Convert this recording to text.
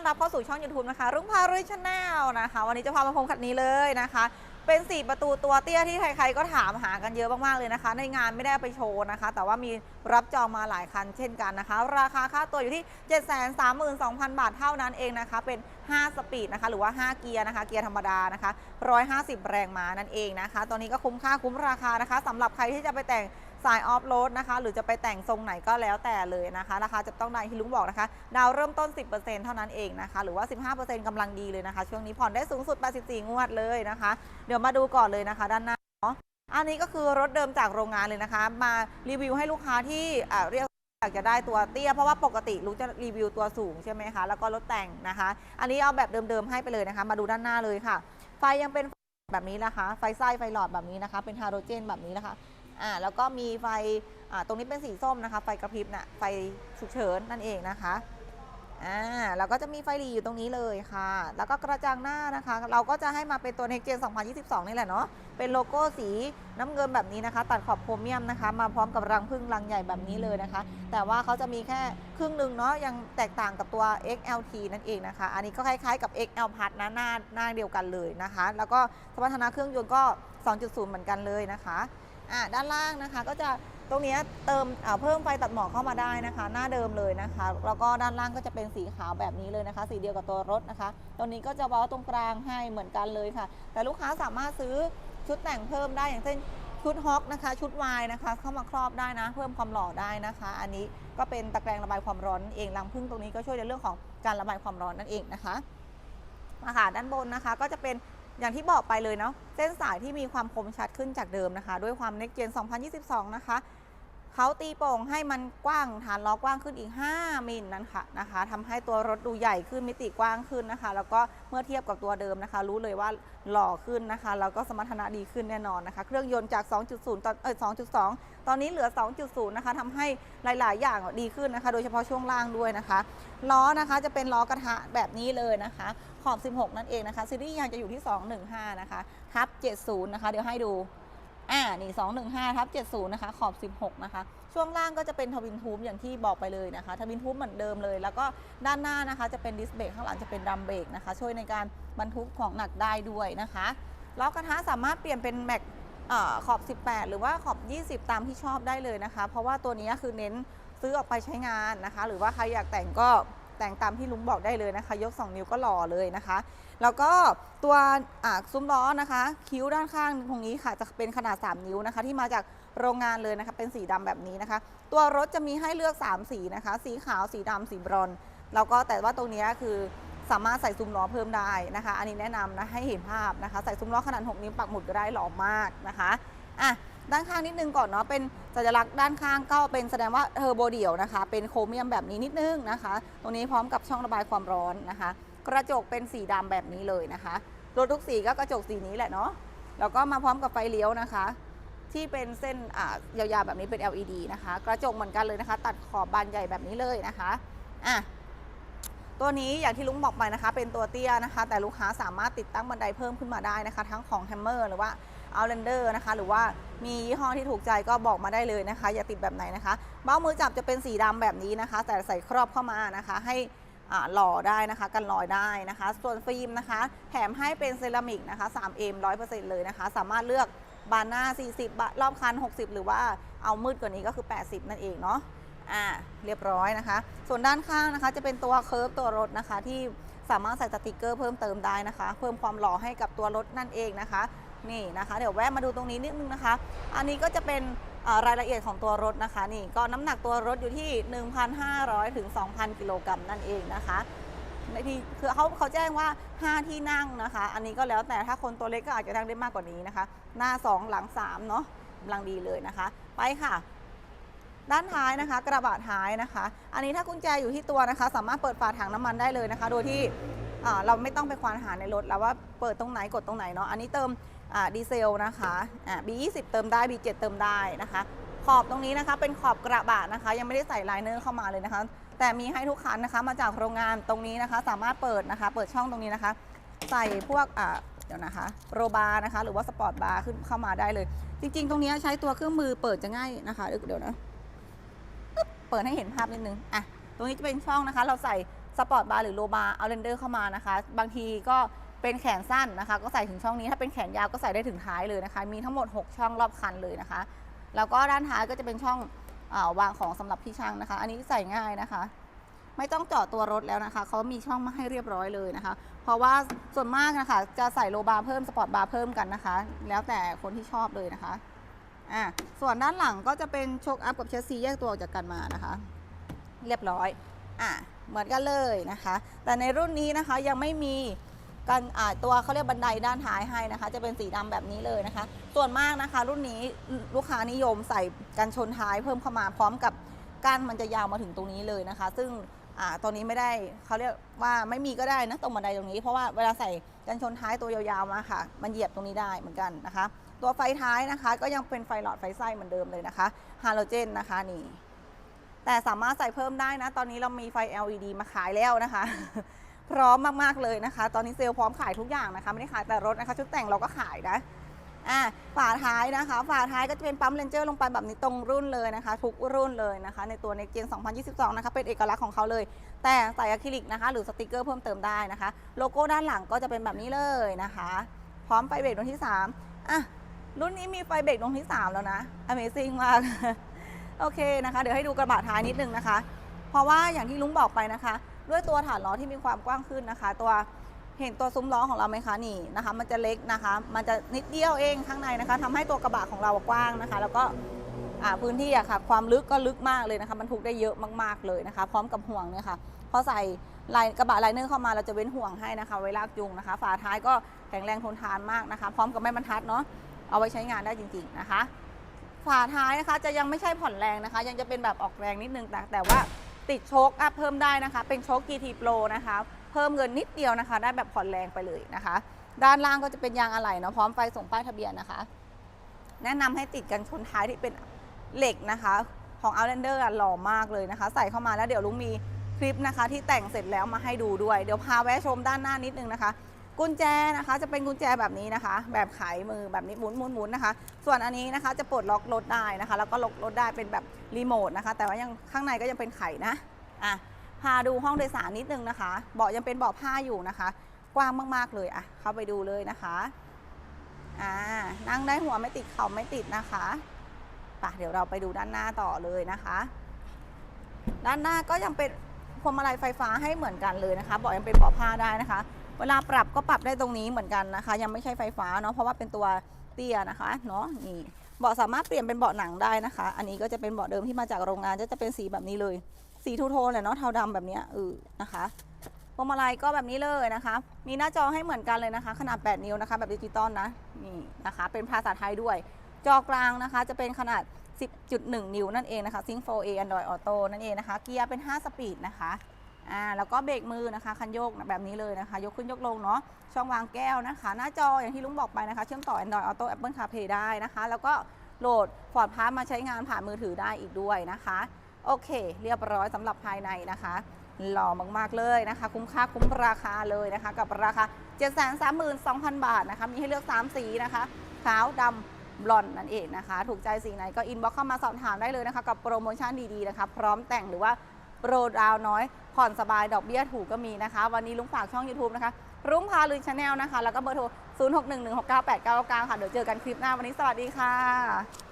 อนรับเข้าสู่ช่อง YouTube นะคะ รุ่งพารวยชาแนลนะคะ วันนี้จะพามาพบคันนี้เลยนะคะ เป็น 4 ประตูตัวเตี้ยที่ใครๆก็ถามหากันเยอะมากๆเลยนะคะ ในงานไม่ได้ไปโชว์นะคะ แต่ว่ามีรับจองมาหลายคันเช่นกันนะคะ ราคาค่าตัวอยู่ที่ 732,000 บาทเท่านั้นเองนะคะ เป็น 5 สปีดนะคะ หรือว่า 5 เกียร์นะคะ เกียร์ธรรมดานะคะ 150 แรงม้านั่นเองนะคะ ตอนนี้ก็คุ้มค่าคุ้มราคานะคะสำหรับใครที่จะไปแต่ง สายออฟโรดนะคะ หรือจะไปแต่งทรงไหนก็แล้วแต่เลยนะคะ ราคาจะต้องได้ที่ลุงบอกนะคะ ดาวเริ่มต้น 10%เท่านั้นเองนะคะ หรือว่า 15%กำลังดีเลยนะคะ ช่วงนี้ผ่อนได้สูงสุด 84 งวดเลยนะคะ เดี๋ยวมาดูก่อนเลยนะคะ ด้านหน้าเนาะอันนี้ก็คือรถเดิมจากโรงงานเลยนะคะ มารีวิวให้ลูกค้าที่เรียกอยากจะได้ตัวเตี้ยเพราะว่าปกติรู้จะรีวิวตัวสูงใช่ไหมคะแล้วก็รถแต่งนะคะ อันนี้เอาแบบเดิมๆให้ไปเลยนะคะ มาดูด้านหน้าเลยค่ะ ไฟยังเป็นแบบนี้นะคะ ไฟไส้ไฟหลอดแบบนี้นะคะ เป็นฮาโลเจนแบบนี้นะคะ อ่าแล้วก็มีไฟอ่าตรงนี้เป็นสีส้มนะคะไฟกระพริบน่ะไฟฉุกเฉินนั่นเองนะคะอ่าแล้วก็จะมีไฟหลีอยู่ตรงนี้เลยค่ะ แล้วก็กระจังหน้านะคะ เราก็จะให้มาเป็นตัว Next Gen 2022 นี่แหละเนาะเป็นโลโก้สีน้ำเงินแบบนี้นะคะ ตัดขอบโครเมียมนะคะ มาพร้อมกับรังพึ่งรังใหญ่แบบนี้เลยนะคะ แต่ว่าเขาจะมีแค่ครึ่งหนึ่งเนาะยังแตกต่างกับตัว XLT นั่นเองนะคะ อันนี้ก็คล้ายๆกับ XL p a s นะหน้าหน้าเดียวกันเลยนะคะ แล้วก็สมรรถนะเครื่องยนต์ก็ 2.0 เหมือนกันเลยนะคะ อะด้านล่างนะคะ ก็จะตรงนี้เติมเพิ่มไฟตัดหมอกเข้ามาได้นะคะ หน้าเดิมเลยนะคะ แล้วก็ด้านล่างก็จะเป็นสีขาวแบบนี้เลยนะคะ สีเดียวกับตัวรถนะคะ ตรงนี้ก็จะเว้าตรงกลางให้เหมือนกันเลยค่ะ แต่ลูกค้าสามารถซื้อชุดแต่งเพิ่มได้อย่างเช่นชุดฮอกนะคะ ชุดวายนะคะ เข้ามาครอบได้นะ เพิ่มความหล่อได้นะคะ อันนี้ก็เป็นตะแกรงระบายความร้อนเองรังพึ่งตรงนี้ก็ช่วยในเรื่องของการระบายความร้อนนั่นเองนะคะมาค่ะด้านบนนะคะก็จะเป็น อย่างที่บอกไปเลยเนาะเส้นสายที่มีความคมชัดขึ้นจากเดิมนะคะ ด้วยความ Next Gen 2022 นะคะเขาตีโป่งให้มันกว้างฐานล้อกว้างขึ้นอีก 5 มิลนั่นค่ะนะคะทำให้ตัวรถดูใหญ่ขึ้นมิติกว้างขึ้นนะคะ แล้วก็เมื่อเทียบกับตัวเดิมนะคะ รู้เลยว่าหล่อขึ้นนะคะ แล้วก็สมรรถนะดีขึ้นแน่นอนนะคะ เครื่องยนต์จาก 2.0 ตอนเออ2.2 ตอนนี้เหลือ 2.0 นะคะทำให้หลาย ๆ อย่างดีขึ้นนะคะ โดยเฉพาะช่วงล่างด้วยนะคะ ล้อนะคะจะเป็นล้อกระทะแบบนี้เลยนะคะ ขอบ 16 นั่นเองนะคะซีรีส์ยางจะอยู่ที่ 215 นะคะทับ 70 นะคะ เดี๋ยวให้ดูอ่านี่215ทับ70 นะคะ ขอบ 16 นะคะ ช่วงล่างก็จะเป็นทวินทูบอย่างที่บอกไปเลยนะคะทวินทูบเหมือนเดิมเลย แล้วก็ด้านหน้านะคะจะเป็นดิสเบรกข้างหลังจะเป็นดัมเบรกนะคะ ช่วยในการบรรทุกของหนักได้ด้วยนะคะล้อกระทะสามารถเปลี่ยนเป็นแม็กเออขอบ 18 หรือว่าขอบ 20 ตามที่ชอบได้เลยนะคะ เพราะว่าตัวนี้คือเน้นซื้อออกไปใช้งานนะคะ หรือว่าใครอยากแต่งก็ แต่งตามที่ลุงบอกได้เลยนะคะ ยก 2 นิ้วก็หล่อเลยนะคะ แล้วก็ตัวซุ้มล้อนะคะ คิ้วด้านข้างตรงนี้ค่ะจะเป็นขนาด 3 นิ้วนะคะ ที่มาจากโรงงานเลยนะคะเป็นสีดำแบบนี้นะคะ ตัวรถจะมีให้เลือก 3 สีนะคะ สีขาวสีดำสีบรอนแล้วก็แต่ว่าตรงนี้คือสามารถใส่ซุ้มล้อเพิ่มได้นะคะ อันนี้แนะนำนะให้เห็นภาพนะคะ ใส่ซุ้มล้อขนาด 6 นิ้วปักหมุดก็ได้หล่อมากนะคะอะ ด้านข้างนิดนึงก่อนเนาะเป็นสัญลักษณ์ด้านข้างก็เป็นแสดงว่าเทอร์โบเดี่ยวนะคะ เป็นโครเมียมแบบนี้นิดนึงนะคะ ตรงนี้พร้อมกับช่องระบายความร้อนนะคะ กระจกเป็นสีดำแบบนี้เลยนะคะรถทุกสีก็กระจกสีนี้แหละเนาะแล้วก็มาพร้อมกับไฟเลี้ยวนะคะ ที่เป็นเส้นอ่ายาวๆแบบนี้เป็น LED นะคะ กระจกเหมือนกันเลยนะคะ ตัดขอบบานใหญ่แบบนี้เลยนะคะอะตัวนี้อย่างที่ลุงบอกไปนะคะ เป็นตัวเตี้ยนะคะ แต่ลูกค้าสามารถติดตั้งบันไดเพิ่มขึ้นมาได้นะคะ ทั้งของ Hammer หรือว่า Outlander นะคะ หรือว่ามียี่ห้อที่ถูกใจก็บอกมาได้เลยนะคะ อย่าติดแบบไหนนะคะ เบ้ามือจับจะเป็นสีดำแบบนี้นะคะ แต่ใส่ครอบเข้ามานะคะ ให้หล่อได้นะคะ กันรอยได้นะคะ ส่วนฟิล์มนะคะ แถมให้เป็นเซรามิกนะคะ 3M 100%เลยนะคะ สามารถเลือกบานหน้า 40 รอบคัน 60 หรือว่าเอามืดกว่านี้ก็คือ 80 นั่นเองเนาะอ่าเรียบร้อยนะคะ ส่วนด้านข้างนะคะ จะเป็นตัวเคิร์ฟตัวรถนะคะ ที่สามารถใส่สติกเกอร์เพิ่มเติมได้นะคะ เพิ่มความหล่อให้กับตัวรถนั่นเองนะคะ นี่นะคะ เดี๋ยวแวะมาดูตรงนี้นิดนึงนะคะ อันนี้ก็จะเป็นรายละเอียดของตัวรถนะคะนี่ก็น้ำหนักตัวรถอยู่ที่ 1,500ถึง2,000 กิโลกรัมนั่นเองนะคะในที่คือเขาเขาแจ้งว่า 5 ที่นั่งนะคะ อันนี้ก็แล้วแต่ถ้าคนตัวเล็กก็อาจจะนั่งได้มากกว่านี้นะคะ หน้า 2 หลัง 3 เนาะกำลังดีเลยนะคะ ไปค่ะ ด้านท้ายนะคะ กระบะท้ายนะคะ อันนี้ถ้ากุญแจอยู่ที่ตัวนะคะ สามารถเปิดฝาถังน้ำมันได้เลยนะคะ โดยที่เราไม่ต้องไปควานหาในรถแล้วว่าเปิดตรงไหนกดตรงไหนเนาะอันนี้เติม ดีเซลนะคะอ่า B20 เติมได้ B7 เติมได้นะคะ ขอบตรงนี้นะคะเป็นขอบกระบะนะคะ ยังไม่ได้ใส่ไลเนอร์เข้ามาเลยนะคะ แต่มีให้ทุกคันนะคะมาจากโรงงานตรงนี้นะคะ สามารถเปิดนะคะ เปิดช่องตรงนี้นะคะ ใส่พวกเดี๋ยวนะคะโรบาร์นะคะ หรือว่าสปอร์ตบาร์ขึ้นเข้ามาได้เลย จริง ๆ ตรงนี้ใช้ตัวเครื่องมือเปิดจะง่ายนะคะเดี๋ยวนะเปิดให้เห็นภาพนิดนึงอะตรงนี้จะเป็นช่องนะคะ เราใส่สปอร์ตบาร์หรือโลบาร์เอาเรนเดอร์เข้ามานะคะ บางทีก็ เป็นแขนสั้นนะคะ ก็ใส่ถึงช่องนี้ถ้าเป็นแขนยาวก็ใส่ได้ถึงท้ายเลยนะคะ มีทั้งหมด 6 ช่องรอบคันเลยนะคะ แล้วก็ด้านท้ายก็จะเป็นช่องอาวางของสำหรับพี่ช่างนะคะ อันนี้ใส่ง่ายนะคะ ไม่ต้องเจาะตัวรถแล้วนะคะเขามีช่องมาให้เรียบร้อยเลยนะคะ เพราะว่าส่วนมากนะคะ จะใส่โลบาร์เพิ่มสปอร์ตบาร์เพิ่มกันนะคะ แล้วแต่คนที่ชอบเลยนะคะอะส่วนด้านหลังก็จะเป็นโชคอัพกับเชสซีแยกตัวออกจากกันมานะคะ เรียบร้อยอะเหมือนกันเลยนะคะ แต่ในรุ่นนี้นะคะยังไม่มี กันตัวเขาเรียกบันไดด้านท้ายให้นะคะ จะเป็นสีดำแบบนี้เลยนะคะ ส่วนมากนะคะ รุ่นนี้ลูกค้านิยมใส่กันชนท้ายเพิ่มเข้ามาพร้อมกับก้านมันจะยาวมาถึงตรงนี้เลยนะคะ ซึ่งตัวนี้ไม่ได้เขาเรียกว่าไม่มีก็ได้นะตรงบันไดตรงนี้เพราะว่าเวลาใส่กันชนท้ายตัวยาวๆมาค่ะ มันเหยียบตรงนี้ได้เหมือนกันนะคะ ตัวไฟท้ายนะคะ ก็ยังเป็นไฟหลอดไฟไส้เหมือนเดิมเลยนะคะฮาโลเจนนะคะนี่แต่สามารถใส่เพิ่มได้นะ ตอนนี้เรามีไฟ LED มาขายแล้วนะคะ พร้อมมากๆเลยนะคะ ตอนนี้เซลล์พร้อมขายทุกอย่างนะคะ ไม่ได้ขายแต่รถนะคะ ชุดแต่งเราก็ขายนะอ่าฝาท้ายนะคะ ฝาท้ายก็จะเป็นปั๊มเลนเจอร์ลงไปแบบนี้ตรงรุ่นเลยนะคะ ทุกรุ่นเลยนะคะ ในตัวในเจน 2022 นะคะ เป็นเอกลักษณ์ของเขาเลย แต่ใส่อะคริลิกนะคะ หรือสติกเกอร์เพิ่มเติมได้นะคะ โลโก้ด้านหลังก็จะเป็นแบบนี้เลยนะคะ พร้อมไฟเบรกดวงที่3อะรุ่นนี้มีไฟเบรกดวงที่ 3 แล้วนะ Amazing มาก โอเคนะคะ เดี๋ยวให้ดูกระบะท้ายนิดนึงนะคะ เพราะว่าอย่างที่ลุงบอกไปนะคะ ด้วยตัวฐานล้อที่มีความกว้างขึ้นนะคะ ตัวเห็นตัวซุ้มล้อของเราไหมคะนี่นะคะ มันจะเล็กนะคะ มันจะนิดเดียวเองข้างในนะคะทำให้ตัวกระบะของเรากว้างนะคะ แล้วก็พื้นที่อะค่ะ ความลึกก็ลึกมากเลยนะคะ มันทุกได้เยอะมากๆเลยนะคะ พร้อมกับห่วงเนี่ยค่ะพอใส่ลายกระบะไลเนอร์เข้ามาเราจะเว้นห่วงให้นะคะ ไว้ลากจูงนะคะ ฝาท้ายก็แข็งแรงทนทานมากนะคะ พร้อมกับแม่บรรทัดเนาะเอาไว้ใช้งานได้จริง ๆนะคะ ฝาท้ายนะคะจะยังไม่ใช่ผ่อนแรงนะคะ ยังจะเป็นแบบออกแรงนิดนึงแต่แต่ว่า ติดโชคอัพเพิ่มได้นะคะ เป็นโชค GT Pro นะคะ เพิ่มเงินนิดเดียวนะคะ ได้แบบผ่อนแรงไปเลยนะคะ ด้านล่างก็จะเป็นยางอะไหล่เนาะพร้อมไฟส่งป้ายทะเบียนนะคะ แนะนำให้ติดกันชนท้ายที่เป็นเหล็กนะคะ ของ Outlander อะหล่อมากเลยนะคะ ใส่เข้ามาแล้วเดี๋ยวลุงมีคลิปนะคะ ที่แต่งเสร็จแล้วมาให้ดูด้วย เดี๋ยวพาแวะชมด้านหน้านิดนึงนะคะ กุญแจนะคะจะเป็นกุญแจแบบนี้นะคะ แบบไขมือแบบนี้หมุนหมุนหมุนนะคะ ส่วนอันนี้นะคะจะปลดล็อกรถได้นะคะ แล้วก็ล็อกรถได้เป็นแบบ รีโมทนะคะ แต่ว่ายังข้างในก็ยังเป็นไข่นะอะพาดูห้องโดยสารนิดนึงนะคะเบาะยังเป็นเบาะผ้าอยู่นะคะ กว้างมากๆเลยอะเข้าไปดูเลยนะคะอ่านั่งได้หัวไม่ติดเข่าไม่ติดนะคะปะเดี๋ยวเราไปดูด้านหน้าต่อเลยนะคะ ด้านหน้าก็ยังเป็นพวงมาลัยไฟฟ้าให้เหมือนกันเลยนะคะเบาะยังเป็นเบาะผ้าได้นะคะ เวลาปรับก็ปรับได้ตรงนี้เหมือนกันนะคะ ยังไม่ใช่ไฟฟ้าเนาะเพราะว่าเป็นตัวเตี้ยนะคะเนาะนี่ เบาะสามารถเปลี่ยนเป็นเบาะหนังได้นะคะ อันนี้ก็จะเป็นเบาะเดิมที่มาจากโรงงาน ก็จะเป็นสีแบบนี้เลย สีทูโทนแหละเนาะเทาดำแบบนี้เออนะคะพวงมาลัยก็แบบนี้เลยนะคะ มีหน้าจอให้เหมือนกันเลยนะคะ ขนาด 8 นิ้วนะคะ แบบดิจิตอลนะนี่นะคะ เป็นภาษาไทยด้วย จอกลางนะคะ จะเป็นขนาด 10.1 นิ้วนั่นเองนะคะ Sync 4A Android Auto นั่นเองนะคะ เกียร์เป็น 5 สปีดนะคะ อ่าแล้วก็เบรกมือนะคะคันโยกแบบนี้เลยนะคะ ยกขึ้นยกลงเนาะช่องวางแก้วนะคะ หน้าจออย่างที่ลุงบอกไปนะคะ เชื่อมต่อ Android Auto Apple CarPlay ได้นะคะ แล้วก็โหลด Ford Pass มาใช้งานผ่านมือถือได้อีกด้วยนะคะ โอเค เรียบร้อยสำหรับภายในนะคะหล่อมากๆเลยนะคะ คุ้มค่าคุ้มราคาเลยนะคะ กับราคา 732,000 บาทนะคะ มีให้เลือก 3 สีนะคะขาวดำบลอนด์นั่นเองนะคะ ถูกใจสีไหนก็อินบ็อกเข้ามาสอบถามได้เลยนะคะ กับโปรโมชั่นดีๆนะคะ พร้อมแต่งหรือว่า โปรดาวน้อย ผ่อนสบายดอกเบี้ยถูกก็มีนะคะ วันนี้ลุงฝากช่อง YouTube นะคะ รุ้งพาลุยชาแนลนะคะ แล้วก็เบอร์โทร 0611698999 ค่ะ เดี๋ยวเจอกันคลิปหน้าวันนี้สวัสดีค่ะ